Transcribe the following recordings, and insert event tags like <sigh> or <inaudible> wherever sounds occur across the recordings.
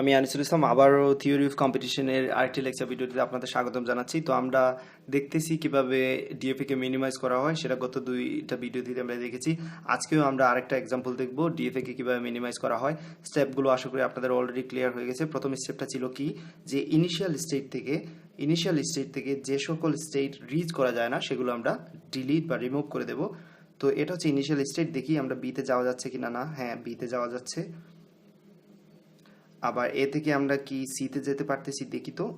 আমি আনিসুল ইসলাম, আবারও theory of কম্পিটিশনের আরেকটি লেকচার ভিডিওটিতে আপনাদের স্বাগতম জানাচ্ছি। তো আমরা দেখতেছি কীভাবে ডিএফএ কে মিনিমাইজ করা হয়, সেটা গত দুইটা ভিডিওতে আমরা দেখেছি। আজকেও আমরা আরেকটা এক্সাম্পল দেখব ডিএফএ কে কীভাবে মিনিমাইজ করা হয়। স্টেপগুলো আশা করি আপনাদের অলরেডি ক্লিয়ার হয়ে গেছে। প্রথম স্টেপটা ছিল কি? যে ইনিশিয়াল স্টেট থেকে ইনিশিয়াল স্টেট থেকে যে সকল স্টেট রিচ করা যায় না, সেগুলো আমরা ডিলিট বা রিমুভ করে দেব। তো এটা হচ্ছে ইনিশিয়াল স্টেট দেখি আমরা বিতে যাওয়া যাচ্ছে কিনা না। হ্যাঁ বিতে যাওয়া যাচ্ছে। আবার এ থেকে আমরা কি সিতে যেতে পারতেছি দেখি তো।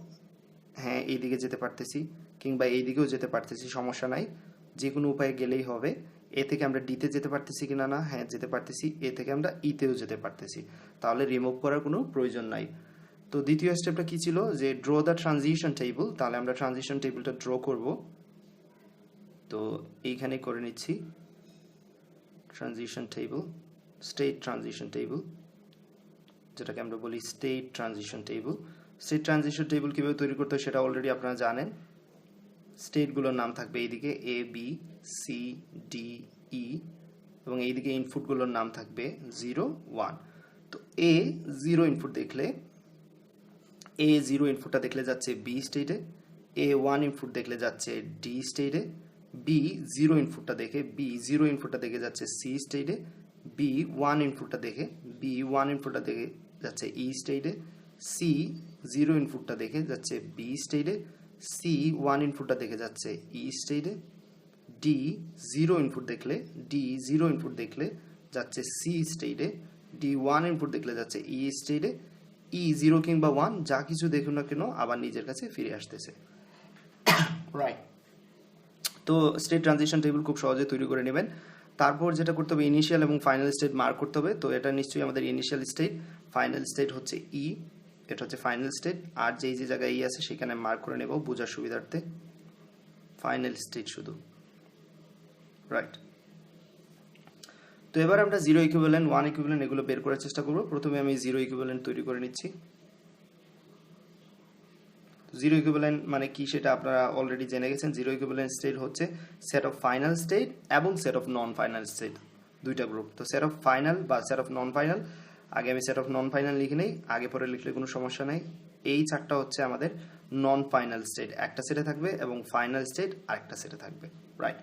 হ্যাঁ এইদিকে যেতে পারতেছি কিংবা এইদিকেও যেতে পারতেছি, সমস্যা নাই। যে কোনো উপায়ে গেলেই হবে। এ থেকে আমরা ডিতে যেতে পারতেছি কিনা না? হ্যাঁ যেতে পারতেছি। এ থেকে আমরা ইতেও যেতে পারতেছি। তাহলে রিমুভ করার কোনো প্রয়োজন নাই। তো দ্বিতীয় স্টেপটা কি ছিল? যে ড্র দ্য ট্রানজিশন টেবিল তাহলে আমরা ট্রানজিশন টেবিলটা ড্র করব। তো এইখানে করে নিচ্ছি। Transition table state transition table যেটাকে আমরা বলি state transition table state transition table কীভাবে তৈরি করতে হয় সেটা অলরেডি আপনারা জানেন। স্টেটগুলোর নাম থাকবে এইদিকে A B C D E এবং এইদিকে ইনপুটগুলোর নাম থাকবে জিরো ওয়ান তো এ জিরো ইনপুট দেখলে এ জিরো ইনপুটটা দেখলে যাচ্ছে বি স্টেটে এ ওয়ান ইনপুট দেখলে যাচ্ছে ডি স্টেটে বি জিরো ইনপুটটা দেখে বি জিরো ইনপুটটা দেখে যাচ্ছে সি স্টেটে বি ওয়ান ইনপুটটা দেখে বি ওয়ান ইনপুটটা দেখে যাচ্ছে ই স্টেটে সি জিরো ইনপুটটা দেখে যাচ্ছে বি স্টেটে সি ওয়ান ইনপুটটা দেখে যাচ্ছে ই স্টেটে ডি জিরো ইনপুট দেখলে ডি জিরো ইনপুট দেখলে যাচ্ছে সি স্টেটে ডি ওয়ান ইনপুট দেখলে যাচ্ছে ই স্টেটে ই জিরো কিংবা ওয়ান যা কিছু দেখুন না কেন আবার নিজের কাছে ফিরে আসতেছে। <coughs> রাইট তো স্টেট ট্রানজিশন টেবিল খুব সহজে তৈরি করে নেবেন। তারপর যেটা করতে হবে ইনিশিয়াল এবং ফাইনাল স্টেট মার্ক করতে হবে। তো এটা নিশ্চয়ই আমাদের ইনিশিয়াল স্টেট ফাইনাল স্টেট হচ্ছে ই এটা হচ্ছে ফাইনাল স্টেট আর যেই যে জায়গায় ই আছে, সেখানে মার্ক করে নেব বোঝার সুবিধার্থে। ফাইনাল স্টেট শুধু। রাইট তো এবার আমরা জিরো ইকুইভ্যালেন্ট ওয়ান ইকুইভ্যালেন্ট এগুলো বের করার চেষ্টা করব। প্রথমে আমি জিরো ইকুইভ্যালেন্ট তৈরি করে নিচ্ছি। জিরো ইকুইভ্যালেন্ট মানে কি সেটা আপনারা অলরেডি জেনে গেছেন। জিরো ইকুইভ্যালেন্ট স্টেট হচ্ছে সেট অফ ফাইনাল স্টেট এবং set of non final state দুইটা গ্রুপ তো সেট অফ ফাইনাল বা সেট অফ নন ফাইনাল আগে আমি সেট অফ নন ফাইনাল লিখে নেই, আগে পরে লিখলে কোনো সমস্যা নেই। এই চারটা হচ্ছে আমাদের নন ফাইনাল স্টেট একটা সেটে থাকবে এবং ফাইনাল স্টেট আরেকটা সেটে থাকবে। রাইট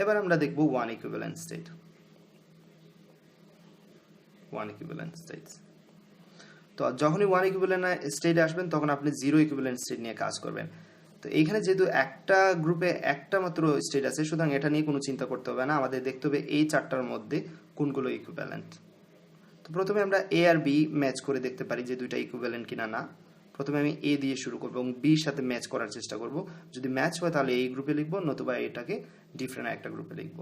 এবার আমরা দেখব one equivalent state one equivalent states তো যখনই ওয়ান ইকুইভ্যালেন্ট স্টেটে আসবেন, তখন আপনি জিরো ইকুইভ্যালেন্ট স্টেট নিয়ে কাজ করবেন। তো এইখানে যেহেতু একটা গ্রুপে একটা মাত্র স্টেট আছে, সুতরাং এটা নিয়ে কোনো চিন্তা করতে হবে না। আমাদের দেখতে হবে এই চারটার মধ্যে কোনগুলো ইকুইভ্যালেন্ট তো প্রথমে আমরা এ আর বি ম্যাচ করে দেখতে পারি যে দুইটা ইকুইভ্যালেন্ট কিনা না। প্রথমে আমি এ দিয়ে শুরু করব এবং বির সাথে ম্যাচ করার চেষ্টা করব। যদি ম্যাচ হয় তাহলে এই গ্রুপে লিখব, নতুবা এটাকে ডিফারেন্ট একটা গ্রুপে লিখব।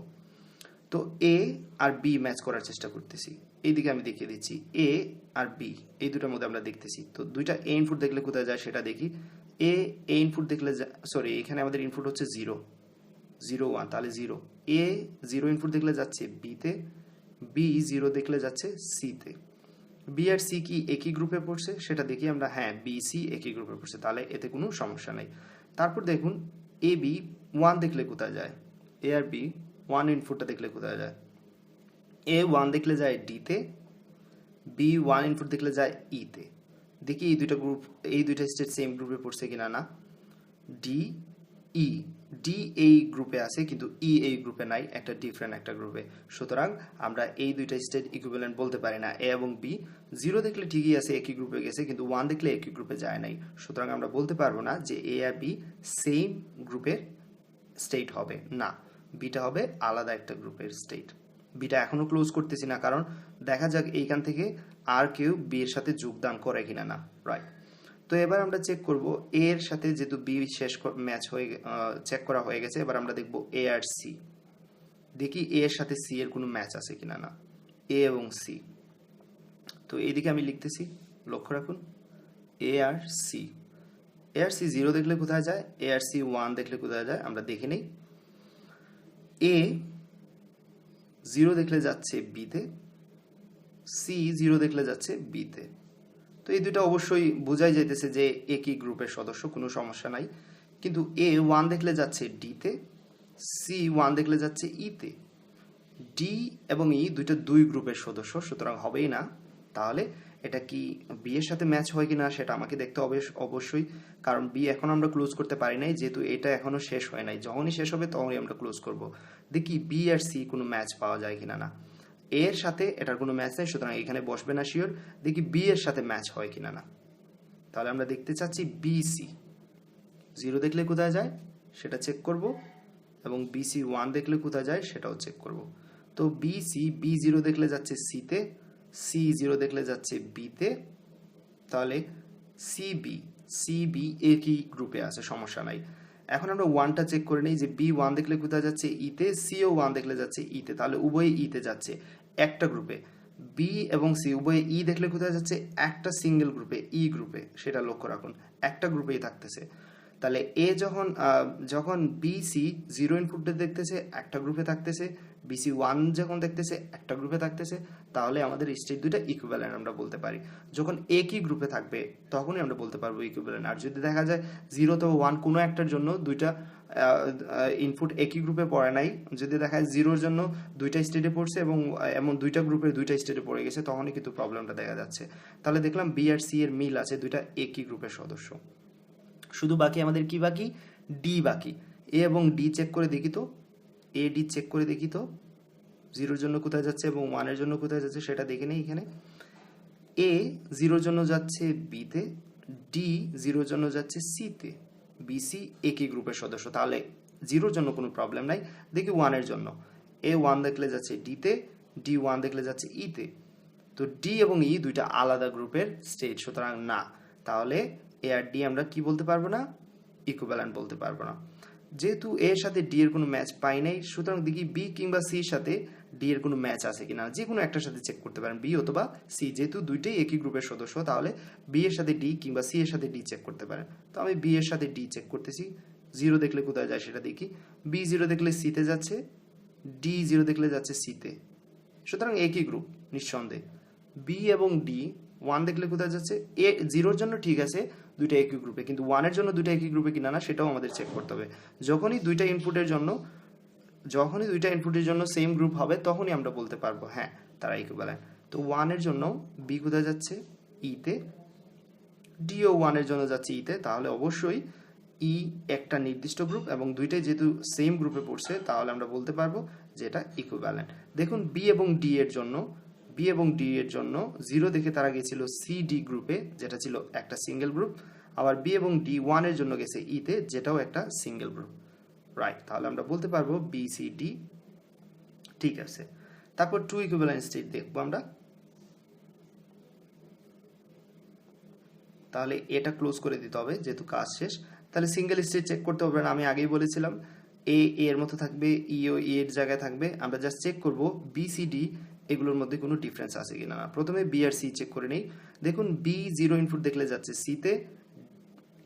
তো এ আর বি ম্যাচ করার চেষ্টা করতেছি। এইদিকে আমি দেখিয়ে দিচ্ছি এ আর বি এই দুটার মধ্যে আমরা দেখতেছি। তো দুইটা এ ইনপুট দেখলে কোথায় যায় সেটা দেখি। এ এ ইনপুট দেখলে সরি এখানে আমাদের ইনপুট হচ্ছে জিরো জিরো ওয়ান তাহলে জিরো এ জিরো ইনপুট দেখলে যাচ্ছে বিতে বি জিরো দেখলে যাচ্ছে সিতে বি আর সি কি একই গ্রুপে পড়ছে? সেটা দেখি আমরা হ্যাঁ বি সি একই গ্রুপে পড়ছে, তাহলে এতে কোনো সমস্যা নেই। তারপর দেখুন এ বি ওয়ান দেখলে কোথায় যায়? এ আর বি ওয়ান ইনপুটটা দেখলে কোথায় যায়? এ ওয়ান দেখলে যায় ডিতে বি ওয়ান ইনপুট দেখলে যায় ইতে দেখি এই দুইটা গ্রুপ এই দুইটা স্টেট সেম গ্রুপে পড়ছে কিনা না। ডি ই ডি এই গ্রুপে আছে, কিন্তু ই এই গ্রুপে নাই, একটা ডিফারেন্ট একটা গ্রুপে সুতরাং আমরা এই দুইটা স্টেট ইকুইভ্যালেন্ট বলতে পারি না এ এবং বি জিরো দেখলে ঠিকই আছে, একই গ্রুপে গেছে, কিন্তু ওয়ান দেখলে একই গ্রুপে যায় নাই। সুতরাং আমরা বলতে পারব না যে এ আর বি সেম গ্রুপের স্টেট হবে, না। বিটা হবে আলাদা একটা গ্রুপের স্টেট বিটা এখনও ক্লোজ করতেছি না, কারণ দেখা যাক এইখান থেকে আর কেউ বি এর সাথে যোগদান করে কিনা না রাইট তো এবার আমরা চেক করব এ এর সাথে যেহেতু বি শেষ ম্যাচ হয়ে চেক করা হয়ে গেছে, এবার আমরা দেখব এ আর সি দেখি এ এর সাথে সি এর কোনো ম্যাচ আছে কিনা না। এ এবং সি তো এইদিকে আমি লিখতেছি, লক্ষ্য রাখুন এ আর সি এ আর সি জিরো দেখলে কোথায় যায়? এ আর সি ওয়ান দেখলে কোথায় যায়? আমরা দেখে নেই। এ জিরো দেখলে যাচ্ছে বিতে সি জিরো দেখলে যাচ্ছে বিতে তো। এই দুটো অবশ্যই বোঝাই যাইতেছে যে একই গ্রুপের সদস্য, কোনো সমস্যা নাই। কিন্তু এ ওয়ান দেখলে যাচ্ছে ডিতে সি ওয়ান দেখলে যাচ্ছে ইতে ডি এবং ই দুইটা দুই গ্রুপের সদস্য, সুতরাং হবেই না। তাহলে এটা কি বিয়ের সাথে ম্যাচ হয় কিনা সেটা আমাকে দেখতে হবে অবশ্যই। কারণ বি এখন আমরা ক্লোজ করতে পারি নাই, যেহেতু এটা এখনও শেষ হয় নাই। যখনই শেষ হবে তখনই আমরা ক্লোজ করব। দেখি বি আর সি কোনো ম্যাচ পাওয়া যায় কিনা না। এর সাথে এটার কোনো ম্যাচ নেই, সুতরাং এখানে বসবে না শিওর দেখি বি এর সাথে ম্যাচ হয় কিনা না। তাহলে আমরা দেখতে চাচ্ছি বি সি জিরো দেখলে কোথায় যায়? সেটা চেক করব। এবং বিসি ওয়ান দেখলে কোথায় যায়? সেটাও চেক করব। তো বিসি বি জিরো দেখলে যাচ্ছে সিতে সি জিরো দেখলে যাচ্ছে বিতে তাহলে সিবি সিবি একই গ্রুপে আছে? সমস্যা নাই। এখন আমরা ওয়ানটা চেক করে নিই যে বি ওয়ান দেখলে কোথায় যাচ্ছে? ইতে সিও ওয়ান দেখলে যাচ্ছে ইতে তাহলে উভয়ে ইতে যাচ্ছে একটা গ্রুপে বি এবং সি উভয়ে ই দেখলে কোথায় যাচ্ছে? একটা সিঙ্গেল গ্রুপে ই গ্রুপে সেটা লক্ষ্য রাখুন। একটা গ্রুপেই থাকতেছে। তাহলে এ যখন যখন বি সি জিরো ইনপুটে দেখতেছে, একটা গ্রুপে থাকতেছে বিসি ওয়ান যখন দেখতেছে, একটা গ্রুপে থাকতেছে, তাহলে আমাদের স্টেট দুইটা ইকুইভ্যালেন্ট আমরা বলতে পারি। যখন একই গ্রুপে থাকবে, তখনই আমরা বলতে পারব ইকুইভ্যালেন্ট আর যদি দেখা যায় জিরো অথবা ওয়ান কোনো একটার জন্য দুইটা ইনপুট একই গ্রুপে পড়ে নাই, যদি দেখা যায় জিরোর জন্য দুইটা স্টেটে পড়ছে এবং এমন দুইটা গ্রুপের দুইটা স্টেটে পড়ে গেছে, তখনই কিন্তু প্রবলেমটা দেখা যাচ্ছে। তাহলে দেখলাম বি আর সি এর মিল আছে, দুইটা একই গ্রুপের সদস্য। শুধু বাকি আমাদের কি বাকি? ডি বাকি। এ এবং ডি চেক করে দেখি তো। এ ডি চেক করে দেখি তো। জিরোর জন্য কোথায় যাচ্ছে এবং ওয়ানের জন্য কোথায় যাচ্ছে সেটা দেখে নেই এখানে। এ জিরোর জন্য যাচ্ছে বিতে ডি জিরোর জন্য যাচ্ছে সিতে বিসি একই গ্রুপের সদস্য, তাহলে জিরোর জন্য কোনো প্রবলেম নাই। দেখি ওয়ানের জন্য। এ ওয়ান দেখলে যাচ্ছে ডিতে ডি ওয়ান দেখলে যাচ্ছে ইতে তো ডি এবং ই দুইটা আলাদা গ্রুপের স্টেট সুতরাং না। তাহলে এ আর ডি আমরা কি বলতে পারব না? ইকুইভ্যালেন্ট বলতে পারব না। যেহেতু এর সাথে ডি এর কোনো ম্যাচ পাই নাই, সুতরাং দেখি বি কিংবা সি এর সাথে ডি এর কোনো ম্যাচ আছে কিনা। যে কোনো একটার সাথে চেক করতে পারেন বি অথবা সি যেহেতু দুইটাই একই গ্রুপের সদস্য, তাহলে বি এর সাথে ডি কিংবা সি এর সাথে ডি চেক করতে পারেন। তো আমি বি এর সাথে ডি চেক করতেছি। জিরো দেখলে কোথায় যায় সেটা দেখি। বি জিরো দেখলে সিতে যাচ্ছে ডি জিরো দেখলে যাচ্ছে সিতে সুতরাং একই গ্রুপ নিঃসন্দেহে। বি এবং ডি ওয়ান দেখলে কোথায় যাচ্ছে? এ জিরোর জন্য ঠিক আছে দুইটা একই গ্রুপে কিন্তু ওয়ানের জন্য দুইটা একই গ্রুপে কিনা না, সেটাও আমাদের চেক করতে হবে। যখনই দুইটা ইনপুটের জন্য, যখনই দুইটা ইনপুটের জন্য সেম গ্রুপ হবে, তখনই আমরা বলতে পারব হ্যাঁ তারা ইকুইভ্যালেন্ট তো ওয়ানের জন্য বি কোথায় যাচ্ছে? ইতে ডিও ওয়ানের জন্য যাচ্ছে ইতে তাহলে অবশ্যই ই একটা নির্দিষ্ট গ্রুপ এবং দুইটাই যেহেতু সেম গ্রুপে পড়ছে, তাহলে আমরা বলতে পারব যে এটা ইকুইভ্যালেন্ট দেখুন বি এবং ডি এর জন্য বি এবং ডি এর জন্য জিরো দেখে তারা গেছিল সি ডি গ্রুপে যেটা ছিল একটা সিঙ্গেল গ্রুপ আবার বি এবং ডি ওয়ানের জন্য গেছে ইতে যেটাও একটা সিঙ্গেল গ্রুপ রাইট তাহলে আমরা বলতে পারব বি সি ডি ঠিক আছে। তারপর টু ইকুইভ্যালেন্ট স্টেট দেখব আমরা। তাহলে এটা ক্লোজ করে দিতে হবে, যেহেতু কাজ শেষ। তাহলে সিঙ্গেল স্টেট চেক করতে হবে না আমি আগেই বলেছিলাম এ এর মতো থাকবে ই ও ই এর জায়গায় থাকবে। আমরা জাস্ট চেক করব বি সি ডি এগুলোর মধ্যে কোনো ডিফারেন্স আছে কিনা? না প্রথমে বি আর সি চেক করে নেই। দেখুন বি জিরো ইনপুট দেখলে যাচ্ছে সিতে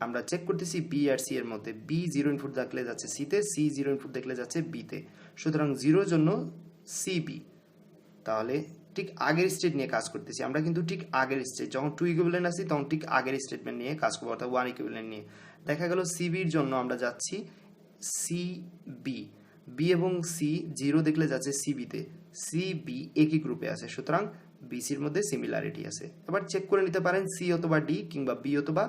আমরা চেক করতেছি বি আর সি এর মধ্যে। বি জিরো ইনপুট দেখলে যাচ্ছে সিতে সি জিরো ইনপুট দেখলে যাচ্ছে বিতে সুতরাং জিরোর জন্য সি বি তাহলে ঠিক আগের স্টেট নিয়ে কাজ করতেছি। আমরা কিন্তু ঠিক আগের স্টেট যখন টু ইকুইভ্যালেন্ট আসি তখন ঠিক আগের স্টেটমেন্ট নিয়ে কাজ করব, অর্থাৎ ওয়ান ইকুইভ্যালেন্ট নিয়ে। দেখা গেল সিবির জন্য আমরা যাচ্ছি সি বি বি এবং সি জিরো দেখলে যাচ্ছে সিবিতে সি বি একই গ্রুপে আছে। সুতরাং বিসির মধ্যে সিমিলারিটি আছে। এবার চেক করে নিতে পারেন সি অথবা ডি কিংবা বি অথবা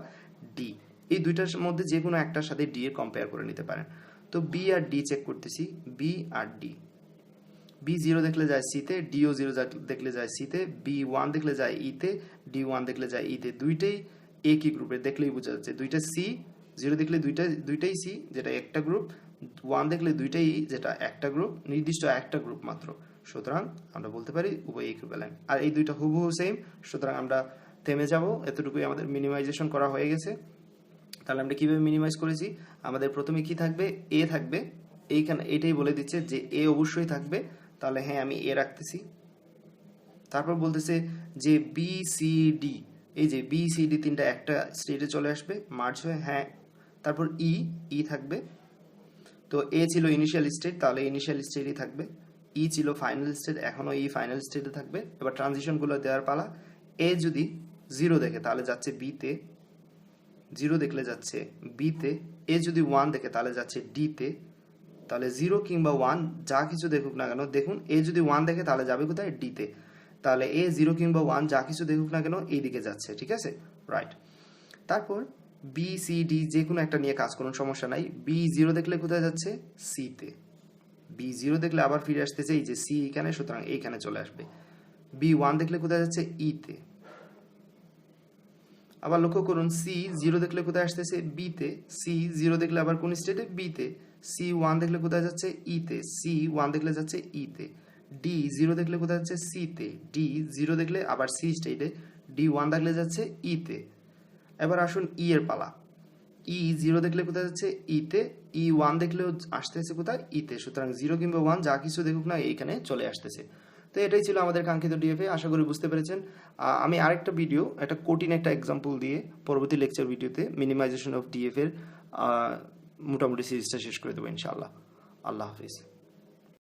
ডি এই দুইটার মধ্যে যে কোনো একটার সাথে ডি এর কম্পেয়ার করে নিতে পারেন। তো বি আর ডি চেক করতেছি। বি আর ডি বি জিরো দেখলে যায় সিতে ডিও জিরো দেখলে যায় সিতে বি ওয়ান দেখলে যায় ইতে ডি ওয়ান দেখলে যায় ইতে দুইটাই একই গ্রুপে দেখলেই বোঝা যাচ্ছে। দুইটা সি জিরো দেখলে দুইটা দুইটাই সি যেটা একটা গ্রুপ ওয়ান দেখলে দুইটাই যেটা একটা গ্রুপ নির্দিষ্ট একটা গ্রুপ মাত্র। সুতরাং আমরা বলতে পারি উভয় ইকুইভ্যালেন্ট আর এই দুইটা হুবহু সেম সুতরাং আমরা থেমে যাব। এতটুকুই আমাদের মিনিমাইজেশন করা হয়ে গেছে। তাহলে আমরা কীভাবে মিনিমাইজ করেছি? আমাদের প্রথমে কি থাকবে? এ থাকবে। এইখানে এটাই বলে দিচ্ছে যে এ অবশ্যই থাকবে। তাহলে হ্যাঁ আমি এ রাখতেছি। তারপর বলতেছে যে বি সি ডি এই যে বি সি ডি তিনটা একটা স্টেটে চলে আসবে। মার্চ হয়ে হ্যাঁ। তারপর ই ই থাকবে। তো এ ছিল ইনিশিয়াল স্টেট তাহলে ইনিশিয়াল স্টেটই থাকবে। ই ছিল ফাইনাল স্টেট এখনও ই ফাইনাল স্টেটে থাকবে। এবার ট্রানজিশনগুলো দেওয়ার পালা। এ যদি জিরো দেখে, তাহলে যাচ্ছে বিতে জিরো দেখলে যাচ্ছে বিতে এ যদি ওয়ান দেখে, তাহলে যাচ্ছে ডিতে তাহলে জিরো কিংবা ওয়ান যা কিছু দেখুক না কেন, দেখুন এ যদি ওয়ান দেখে, তাহলে যাবে কোথায়? ডিতে তাহলে এ জিরো কিংবা ওয়ান যা কিছু দেখুক না কেন, এই দিকে যাচ্ছে, ঠিক আছে? রাইট তারপর বি সি ডি যে কোনো একটা নিয়ে কাজ করুন, সমস্যা নাই। বি জিরো দেখলে কোথায় যাচ্ছে? সিতে বি জিরো দেখলে আবার ফিরে আসতেছে এই যে সি এখানে, সুতরাং এইখানে চলে আসবে। বি ওয়ান দেখলে কোথায় যাচ্ছে? ইতে আবার লক্ষ্য করুন সি জিরো দেখলে কোথায় আসতেছে? বিতে সি জিরো দেখলে আবার কোন স্টেটে বিতে সি ওয়ান দেখলে কোথায় যাচ্ছে? ইতে সি ওয়ান দেখলে যাচ্ছে ইতে ডি জিরো দেখলে কোথায় যাচ্ছে? সিতে ডি জিরো দেখলে আবার সি স্টেটে ডি ওয়ান দেখলে যাচ্ছে ইতে এবার আসুন ই এর পালা। ই জিরো দেখলে কোথায় যাচ্ছে? ইতে ই ওয়ান দেখলেও আসতেছে কোথায়? ইতে সুতরাং জিরো কিংবা ওয়ান যা কিছু দেখুক না, এইখানে চলে আসতেছে। তো এটাই ছিল আমাদের কাঙ্ক্ষিত ডিএফএ আশা করি বুঝতে পেরেছেন। আমি আরেকটা ভিডিও একটা কঠিন একটা এক্সাম্পল দিয়ে পরবর্তী লেকচার ভিডিওতে মিনিমাইজেশন অফ ডিএফ এর মোটামুটি সিরিজটা শেষ করে দেবো ইনশাআল্লাহ। আল্লাহ হাফিজ।